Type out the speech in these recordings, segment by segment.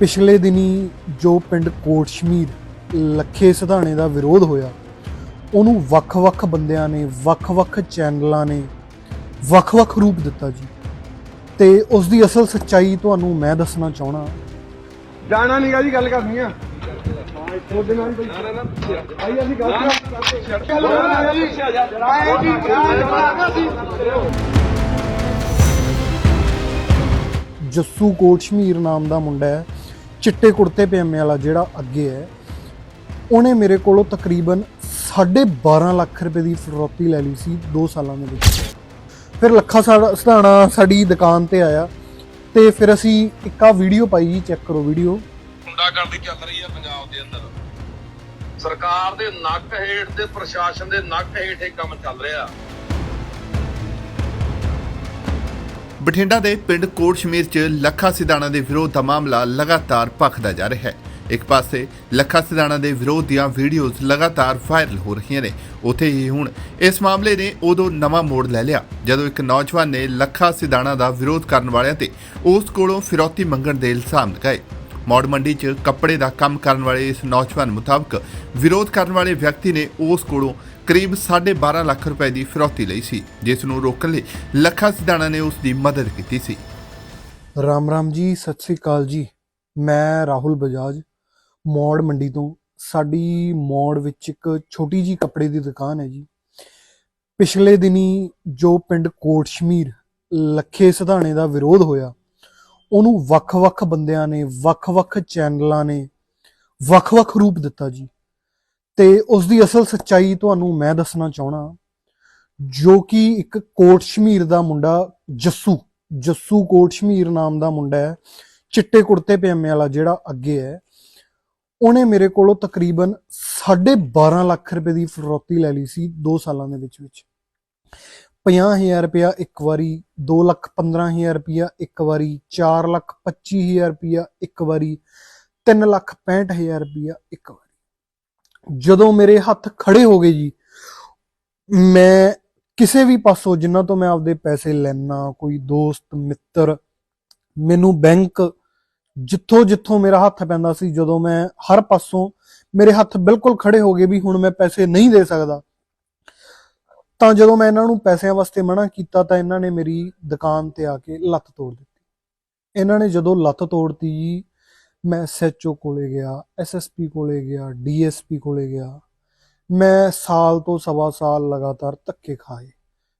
ਪਿਛਲੇ ਦਿਨੀ ਜੋ ਪਿੰਡ ਕੋਟਸ਼ਮੀਰ ਲੱਖੇ ਸਿਧਾਣੇ ਦਾ ਵਿਰੋਧ ਹੋਇਆ ਉਹਨੂੰ ਵੱਖ-ਵੱਖ ਬੰਦਿਆਂ ਨੇ ਵੱਖ-ਵੱਖ ਚੈਨਲਾਂ ਨੇ ਵੱਖ-ਵੱਖ ਰੂਪ ਦਿੱਤਾ ਜੀ। ਤੇ ਉਸ ਦੀ ਅਸਲ ਸੱਚਾਈ ਤੁਹਾਨੂੰ ਮੈਂ ਦੱਸਣਾ ਚਾਹਣਾ ਜਾਣਾ ਨਹੀਂਗਾ ਜੀ ਗੱਲ ਕਰਨੀ ਆ। ਉਹਦੇ ਨਾਲ ਹੀ ਆਈ ਅਸੀਂ ਗੱਲ ਕਰਦੇ ਜੱਸੂ ਕੋਟਸ਼ਮੀਰ ਨਾਮ ਦਾ ਮੁੰਡਾ ਹੈ। ਚਿੱਟੇ ਕੁੜਤੇ ਪਜਾਮੇ ਵਾਲਾ ਜਿਹੜਾ ਅੱਗੇ ਹੈ, ਉਹਨੇ ਮੇਰੇ ਕੋਲੋਂ ਤਕਰੀਬਨ 12.5 ਲੱਖ ਰੁਪਏ ਦੀ ਫਰੋਤੀ ਲੈ ਲਈ ਸੀ 2 ਸਾਲਾਂ ਦੇ ਵਿੱਚ। ਫਿਰ ਲੱਖਾ ਸਾਡਾ, ਸਧਾਣਾ ਸਾਡੀ ਦੁਕਾਨ ਤੇ ਆਇਆ ਤੇ ਫਿਰ ਅਸੀਂ ਇੱਕ ਆ ਵੀਡੀਓ ਪਾਈ ਜੀ, ਚੈੱਕ ਕਰੋ ਵੀਡੀਓ। ਗੁੰਡਾਗਰਦੀ ਚੱਲ ਰਹੀ ਹੈ ਪੰਜਾਬ ਦੇ ਅੰਦਰ। ਸਰਕਾਰ ਦੇ ਨੱਕ ਹੇਠ ਤੇ ਪ੍ਰਸ਼ਾਸਨ ਦੇ ਨੱਕ ਹੇਠ ਇਹ ਕੰਮ ਚੱਲ ਰਿਹਾ। ਬਠਿੰਡਾ ਦੇ ਪਿੰਡ ਕੋਟ ਸ਼ਮੀਰ 'ਚ ਲੱਖਾ ਸਿਧਾਣਾ ਦੇ ਵਿਰੋਧ ਦਾ ਮਾਮਲਾ ਲਗਾਤਾਰ ਭਖਦਾ ਜਾ ਰਿਹਾ ਹੈ। ਇੱਕ ਪਾਸੇ ਲੱਖਾ ਸਿਧਾਣਾ ਦੇ ਵਿਰੋਧ ਦੀਆਂ ਵੀਡੀਓਜ਼ ਲਗਾਤਾਰ ਵਾਇਰਲ ਹੋ ਰਹੀਆਂ ਨੇ। ਉੱਥੇ ਹੀ ਹੁਣ ਇਸ ਮਾਮਲੇ ਨੇ ਉਦੋਂ ਨਵਾਂ ਮੋੜ ਲੈ ਲਿਆ, ਜਦੋਂ ਇੱਕ ਨੌਜਵਾਨ ਨੇ ਲੱਖਾ ਸਿਧਾਣਾ ਦਾ ਵਿਰੋਧ ਕਰਨ ਵਾਲਿਆਂ ਤੇ ਉਸ ਕੋਲੋਂ ਫਿਰੌਤੀ ਮੰਗਣ ਦੇ ਇਲਜ਼ਾਮ ਲਗਾਏ। ਮੌੜ ਮੰਡੀ 'ਚ ਕੱਪੜੇ ਦਾ ਕੰਮ ਕਰਨ ਵਾਲੇ ਇਸ ਨੌਜਵਾਨ ਮੁਤਾਬਕ ਵਿਰੋਧ ਕਰਨ ਵਾਲੇ ਵਿਅਕਤੀ ਨੇ ਉਸ ਕੋਲੋਂ ਕਰੀਬ 12.5 ਲੱਖ ਰੁਪਏ ਦੀ ਫਿਰੌਤੀ ਲਈ ਸੀ, ਜਿਸ ਨੂੰ ਰੋਕਣ ਲਈ ਲੱਖਾ ਸਿਧਾਣਾ ਨੇ ਉਸ ਦੀ ਮਦਦ ਕੀਤੀ ਸੀ। ਰਾਮ ਰਾਮ ਜੀ, ਸਤਿ ਸ੍ਰੀ ਅਕਾਲ ਜੀ। ਮੈਂ ਰਾਹੁਲ ਬਜਾਜ, ਮੌੜ ਮੰਡੀ ਤੋਂ। ਸਾਡੀ ਮੌੜ ਵਿੱਚ ਇੱਕ ਛੋਟੀ ਜੀ ਕੱਪੜੇ ਦੀ ਦੁਕਾਨ ਹੈ ਜੀ। ਪਿਛਲੇ ਦਿਨੀ ਜੋ ਪਿੰਡ ਕੋਟਸ਼ਮੀਰ, ਲੱਖੇ ਸਿਧਾਣੇ ਦਾ ਵਿਰੋਧ ਹੋਇਆ ਉਹਨੂੰ ਵੱਖ-ਵੱਖ ਬੰਦਿਆਂ ਨੇ, ਵੱਖ-ਵੱਖ ਚੈਨਲਾਂ ਨੇ, ਵੱਖ-ਵੱਖ ਰੂਪ ਦਿੱਤਾ ਜੀ। ਤੇ ਉਸ ਦੀ ਅਸਲ ਸੱਚਾਈ ਤੁਹਾਨੂੰ ਮੈਂ ਦੱਸਣਾ ਚਾਹਣਾ ਜੋ ਕਿ ਇੱਕ ਕੋਟ ਸ਼ਮੀਰ ਦਾ ਮੁੰਡਾ ਜੱਸੂ ਜੱਸੂ ਕੋਟ ਸ਼ਮੀਰ ਨਾਮ ਦਾ ਮੁੰਡਾ ਹੈ, ਚਿੱਟੇ ਕੁੜਤੇ ਪਜਾਮੇ ਵਾਲਾ ਜਿਹੜਾ ਅੱਗੇ ਹੈ, ਉਹਨੇ ਮੇਰੇ ਕੋਲੋਂ ਤਕਰੀਬਨ 12.5 ਲੱਖ ਰੁਪਏ ਦੀ ਫਰੋਤੀ ਲੈ ਲਈ ਸੀ 2 ਸਾਲਾਂ ਦੇ ਵਿੱਚ ਵਿੱਚ 50000 ਰੁਪਇਆ ਇੱਕ ਵਾਰੀ 2 ਲੱਖ 15000 ਰੁਪਇਆ ਇੱਕ ਵਾਰੀ 4 ਲੱਖ 25000 ਰੁਪਇਆ ਇੱਕ ਵਾਰੀ 3 ਲੱਖ 65000 ਰੁਪਇਆ ਇੱਕ ਵਾਰੀ। ਜਦੋਂ ਮੇਰੇ ਹੱਥ ਖੜੇ ਹੋ ਗਏ ਜੀ, ਮੈਂ ਕਿਸੇ ਵੀ ਪਾਸੋਂ ਜਿਨ੍ਹਾਂ ਤੋਂ ਮੈਂ ਆਪਦੇ ਪੈਸੇ ਲੈਣਾ ਕੋਈ ਦੋਸਤ, ਮਿੱਤਰ, ਮੈਨੂੰ ਬੈਂਕ ਜਿੱਥੋਂ ਜਿੱਥੋਂ ਮੇਰਾ ਹੱਥ ਪੈਂਦਾ ਸੀ, ਜਦੋਂ ਮੈਂ ਹਰ ਪਾਸੋਂ ਮੇਰੇ ਹੱਥ ਬਿਲਕੁਲ ਖੜੇ ਹੋ ਗਏ ਵੀ ਹੁਣ ਮੈਂ ਪੈਸੇ ਨਹੀਂ ਦੇ ਸਕਦਾ। ਤਾਂ ਜਦੋਂ ਮੈਂ ਇਹਨਾਂ ਨੂੰ ਪੈਸਿਆਂ ਵਾਸਤੇ ਮਨਾ ਕੀਤਾ ਤਾਂ ਇਹਨਾਂ ਨੇ ਮੇਰੀ ਦੁਕਾਨ ਤੇ ਆ ਕੇ ਲੱਤ ਤੋੜ ਦਿੱਤੀ। ਇਹਨਾਂ ਨੇ ਜਦੋਂ ਲੱਤ ਤੋੜਤੀ ਜੀ ਮੈਂ ਐਸਐਚਓ ਕੋਲੇ ਗਿਆ ਐਸਐਸਪੀ ਕੋਲੇ ਗਿਆ ਡੀਐਸਪੀ ਕੋਲੇ ਗਿਆ। ਮੈਂ ਸਾਲ ਤੋਂ ਸਵਾ ਸਾਲ ਲਗਾਤਾਰ ਧੱਕੇ ਖਾਏ।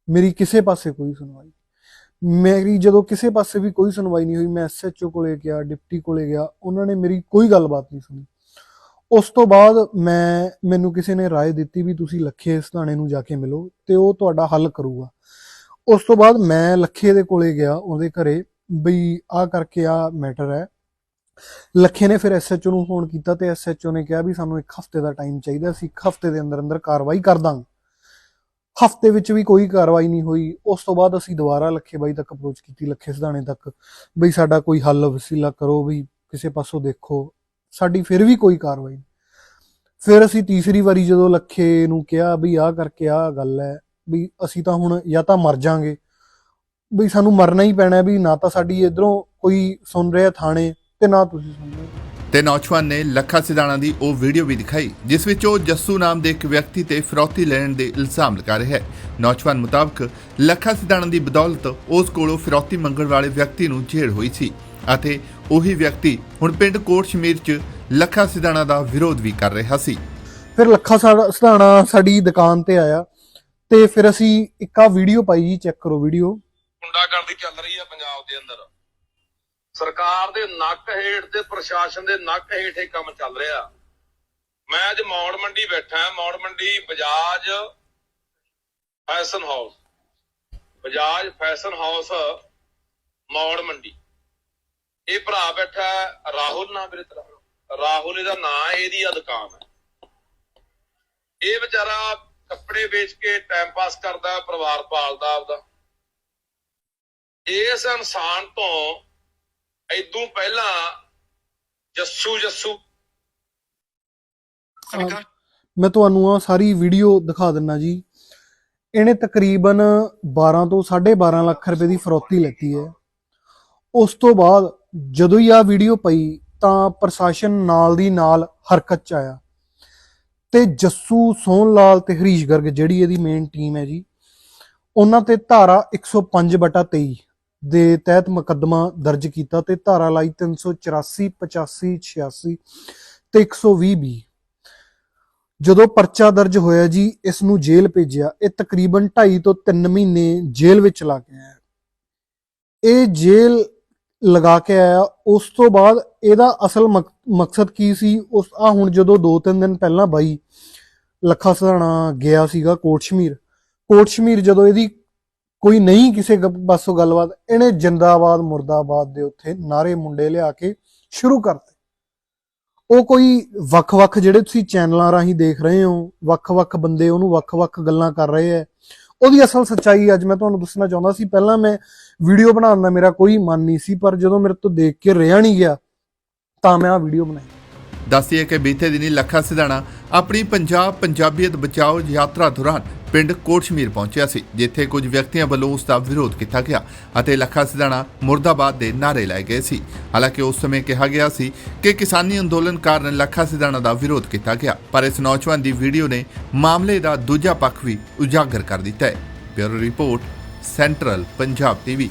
ਮੇਰੀ ਕਿਸੇ ਪਾਸੇ ਕੋਈ ਸੁਣਵਾਈ ਮੇਰੀ ਜਦੋਂ ਕਿਸੇ ਪਾਸੇ ਵੀ ਕੋਈ ਸੁਣਵਾਈ ਨਹੀਂ ਹੋਈ, ਮੈਂ ਐਸਐਚਓ ਕੋਲੇ ਗਿਆ, ਡਿਪਟੀ ਕੋਲੇ ਗਿਆ, ਉਹਨਾਂ ਨੇ ਮੇਰੀ ਕੋਈ ਗੱਲਬਾਤ ਨਹੀਂ ਸੁਣੀ। ਉਸ ਤੋਂ ਬਾਅਦ ਮੈਂ, ਮੈਨੂੰ ਕਿਸੇ ਨੇ ਰਾਏ ਦਿੱਤੀ ਵੀ ਤੁਸੀਂ ਲੱਖੇ ਸਥਾਣੇ ਨੂੰ ਜਾ ਕੇ ਮਿਲੋ ਤੇ ਉਹ ਤੁਹਾਡਾ ਹੱਲ ਕਰੂਗਾ। ਉਸ ਤੋਂ ਬਾਅਦ ਮੈਂ ਲੱਖੇ ਦੇ ਕੋਲੇ ਗਿਆ ਉਹਦੇ ਘਰੇ ਬਈ ਆ ਕਰਕੇ ਆ ਮੈਟਰ ਹੈ। ਲੱਖੇ ਨੇ ਫਿਰ ਐਸਐਚਓ ਨੂੰ ਫੋਨ ਕੀਤਾ ਤੇ ਐਸਐਚਓ ਨੇ ਕਿਹਾ ਵੀ ਸਾਨੂੰ ਇੱਕ ਹਫ਼ਤੇ ਦਾ ਟਾਈਮ ਚਾਹੀਦਾ, ਅਸੀਂ ਇੱਕ ਹਫ਼ਤੇ ਦੇ ਅੰਦਰ ਅੰਦਰ ਕਾਰਵਾਈ ਕਰ ਦਾਂਗੇ। ਹਫ਼ਤੇ ਵਿੱਚ ਵੀ ਕੋਈ ਕਾਰਵਾਈ ਨਹੀਂ ਹੋਈ। ਉਸ ਤੋਂ ਬਾਅਦ ਅਸੀਂ ਦੁਬਾਰਾ ਲੱਖੇ ਬਾਈ ਤੱਕ ਅਪਰੋਚ ਕੀਤੀ, ਲੱਖੇ ਸਿਧਾਣੇ ਤੱਕ ਬਈ ਸਾਡਾ ਕੋਈ ਹੱਲ ਵਸੀਲਾ ਕਰੋ, ਵੀ ਕਿਸੇ ਪਾਸੋਂ ਦੇਖੋ। ਸਾਡੀ ਫਿਰ ਵੀ ਕੋਈ ਕਾਰਵਾਈ ਫਿਰ ਅਸੀਂ ਤੀਸਰੀ ਵਾਰੀ ਜਦੋਂ ਲੱਖੇ ਨੂੰ ਕਿਹਾ ਵੀ ਆਹ ਕਰਕੇ ਆਹ ਗੱਲ ਹੈ, ਵੀ ਅਸੀਂ ਤਾਂ ਹੁਣ ਜਾਂ ਤਾਂ ਮਰ ਜਾਾਂਗੇ, ਵੀ ਸਾਨੂੰ ਮਰਨਾ ਹੀ ਪੈਣਾ ਵੀ ਨਾ ਤਾਂ ਸਾਡੀ ਇਧਰੋਂ ਕੋਈ ਸੁਣ ਰਿਹਾ ਥਾਣੇ ਤੇ ਨਾ ਤੁਸੀਂ ਸੁਣ ਰਹੇ। ਹੋ। ਤੇ ਨੌਜਵਾਨ ਨੇ ਲੱਖਾ ਸਿਧਾਣਾ ਦੀ ਉਹ ਵੀਡੀਓ ਵੀ ਦਿਖਾਈ, ਜਿਸ ਵਿੱਚ ਉਹ ਜੱਸੂ ਨਾਮ ਦੇ ਇੱਕ ਵਿਅਕਤੀ ਤੇ ਫਿਰੌਤੀ ਲੈਣ ਦੇ ਇਲਜ਼ਾਮ ਲਗਾ ਰਿਹਾ ਹੈ। ਨੌਜਵਾਨ ਮੁਤਾਬਕ ਲੱਖਾ ਸਿਧਾਣਾ ਦੀ ਬਦੌਲਤ ਉਸ ਕੋਲੋਂ ਫਿਰੌਤੀ ਮੰਗਣ ਵਾਲੇ ਵਿਅਕਤੀ ਨੂੰ ਜੇਲ੍ਹ ਹੋਈ ਸੀ। ਅਤੇ ਉਹੀ ਵਿਅਕਤੀ ਹੁਣ ਪਿੰਡ ਕੋਟਸ਼ਮੀਰ 'ਚ ਲੱਖਾ ਸਿਧਾਣਾ ਦਾ ਵਿਰੋਧ ਵੀ ਕਰ ਰਿਹਾ ਸੀ। ਫਿਰ ਲੱਖਾ ਸਧਾਣਾ ਸਾਡੀ ਦੁਕਾਨ ਤੇ ਆਇਆ ਤੇ ਫਿਰ ਅਸੀਂ ਇੱਕ ਆ ਵੀਡੀਓ ਪਾਈ ਜੀ ਚੈੱਕ ਕਰੋ ਵੀਡੀਓ। ਗੁੰਡਾਗਰਦੀ ਚੱਲ ਰਹੀ ਹੈ ਪੰਜਾਬ ਦੇ ਅੰਦਰ। ਸਰਕਾਰ ਦੇ ਨੱਕ ਹੇਠ ਤੇ ਪ੍ਰਸ਼ਾਸਨ ਦੇ ਨੱਕ ਹੇਠ ਇਹ ਕੰਮ ਚੱਲ ਰਿਹਾ। ਮੈਂ ਅੱਜ ਮੌੜ ਮੰਡੀ ਬੈਠਾ Maur Mandi Bajaj fashion house. Bajaj fashion house Maur Mandi. ਇਹ ਭਰਾ ਬੈਠਾ ਹੈ, ਰਾਹੁਲ ਨਾਮ ਮੇਰੇ ਤਰ੍ਹਾਂ ਰਾਹੁਲ ਇਹਦਾ ਨਾਂ ਇਹਦੀ ਆ ਦੁਕਾਨ ਹੈ। ਇਹ ਵਿਚਾਰਾ ਕੱਪੜੇ ਵੇਚ ਕੇ ਟਾਈਮ ਪਾਸ ਕਰਦਾ ਪਰਿਵਾਰ ਪਾਲਦਾ ਆਪਦਾ। ਇਸ ਇਨਸਾਨ ਤੋਂ ਇਦੋਂ ਪਹਿਲਾਂ ਜੱਸੂ ਜੱਸੂ। ਮੈਂ ਤੁਹਾਨੂੰ ਆ ਸਾਰੀ ਵੀਡੀਓ ਦਿਖਾ ਦਿੰਨਾ ਜੀ। ਇਹਨੇ ਤਕਰੀਬਨ 12 ਤੋਂ 12.5 ਲੱਖ ਰੁਪਏ ਦੀ ਫਰੌਤੀ ਲੈਤੀ ਹੈ। ਉਸ ਤੋਂ ਬਾਅਦ ਜਦੋਂ ਹੀ ਆ ਵੀਡੀਓ ਪਈ, ਤਾਂ ਪ੍ਰਸ਼ਾਸਨ ਨਾਲ ਦੀ ਨਾਲ ਹਰਕਤ ਚ ਆਇਆ। ਤੇ ਜੱਸੂ ਸੋਹਣ ਲਾਲ ਤੇ ਹਰੀਸ਼ ਗਰਗ, ਜਿਹੜੀ ਇਹਦੀ ਮੇਨ ਟੀਮ ਹੈ ਜੀ, ਉਹਨਾਂ ਤੇ ਧਾਰਾ 105 ਬਟਾ 23 ਦੇ ਤਹਿਤ ਮੁਕੱਦਮਾ ਦਰਜ ਕੀਤਾ ਤੇ ਧਾਰਾ ਲਾਈ 384 85 86 ਤੇ 120 ਬੀ। ਜਦੋਂ ਪਰਚਾ ਦਰਜ ਹੋਇਆ ਜੀ, ਇਸ ਨੂੰ ਜੇਲ੍ਹ ਭੇਜਿਆ, ਇਹ ਤਕਰੀਬਨ 2.5 ਤੋਂ 3 ਮਹੀਨੇ ਜੇਲ੍ਹ ਵਿੱਚ ਲਾ ਕੇ ਆਇਆ। ਇਹ ਜੇਲ੍ਹ ਲਗਾ ਕੇ ਆਇਆ। ਉਸ ਤੋਂ ਬਾਅਦ ਇਹਦਾ ਅਸਲ ਮਕ- ਮਕਸਦ ਕੀ ਸੀ? ਉਸ ਆ ਹੁਣ ਜਦੋਂ 2-3 ਦਿਨ ਪਹਿਲਾਂ ਬਾਈ ਲੱਖਾ ਸਧਾਣਾ ਗਿਆ ਸੀਗਾ ਕੋਟ ਸ਼ਮੀਰ ਕੋਟ ਸ਼ਮੀਰ ਜਦੋਂ ਇਹਦੀ ਕੋਈ ਨਹੀਂ ਕਿਸੇ ਪਾਸੋਂ ਗੱਲਬਾਤ, ਇਹਨੇ ਜਿੰਦਾਬਾਦ, ਮੁਰਦਾਬਾਦ ਦੇ ਉੱਥੇ ਨਾਰੇ ਮੁੰਡੇ ਲਿਆ ਕੇ ਸ਼ੁਰੂ ਕਰਤੇ। ਉਹ ਕੋਈ ਵੱਖ-ਵੱਖ ਜਿਹੜੇ ਤੁਸੀਂ ਚੈਨਲਾਂ ਰਾਹੀਂ ਦੇਖ ਰਹੇ ਹੋ, ਵੱਖ-ਵੱਖ ਬੰਦੇ ਉਹਨੂੰ ਵੱਖ-ਵੱਖ ਗੱਲਾਂ ਕਰ ਰਹੇ ਐ। ਉਹਦੀ ਅਸਲ ਸੱਚਾਈ ਅੱਜ ਮੈਂ ਤੁਹਾਨੂੰ ਦੱਸਣਾ ਚਾਹੁੰਦਾ ਸੀ, ਪਹਿਲਾਂ ਮੈਂ ਵੀਡੀਓ ਬਣਾਉਣ ਦਾ ਮੇਰਾ ਕੋਈ ਮਨ ਨਹੀਂ ਸੀ, ਪਰ ਜਦੋਂ ਮੇਰੇ ਤੋਂ ਦੇਖ ਕੇ ਰਿਹਾ ਨਹੀਂ ਗਿਆ, ਤਾਂ ਮੈਂ ਆ ਵੀਡੀਓ ਬਣਾਈ। ਦੱਸੀਏ ਕਿ ਬੀਤੇ ਦਿਨੀ ਲੱਖਾ ਸਿਧਾਣਾ ਆਪਣੀ ਪੰਜਾਬ ਪੰਜਾਬੀਅਤ ਬਚਾਓ ਯਾਤਰਾ ਦੌਰਾਨ ਪਿੰਡ ਕੋਟਸ਼ਮੀਰ ਪਹੁੰਚਿਆ ਸੀ, ਜਿੱਥੇ ਕੁਝ ਵਿਅਕਤੀਆਂ ਵੱਲੋਂ ਉਸ ਦਾ ਵਿਰੋਧ ਕੀਤਾ ਗਿਆ ਅਤੇ ਲੱਖਾ ਸਿਧਾਣਾ ਮੁਰਦਾਬਾਦ ਦੇ ਨਾਅਰੇ ਲਾਏ ਗਏ ਸੀ। ਹਾਲਾਂਕਿ ਉਸ ਸਮੇਂ ਕਿਹਾ ਗਿਆ ਸੀ ਕਿ ਕਿਸਾਨੀ ਅੰਦੋਲਨ ਕਾਰਨ ਲੱਖਾ ਸਿਧਾਣਾ ਦਾ ਵਿਰੋਧ ਕੀਤਾ ਗਿਆ, ਪਰ ਇਸ ਨੌਜਵਾਨ ਦੀ ਵੀਡੀਓ ਨੇ ਮਾਮਲੇ ਦਾ ਦੂਜਾ ਪੱਖ ਵੀ ਉਜਾਗਰ ਕਰ ਦਿੱਤਾ ਹੈ। Bureau report, central Punjab TV.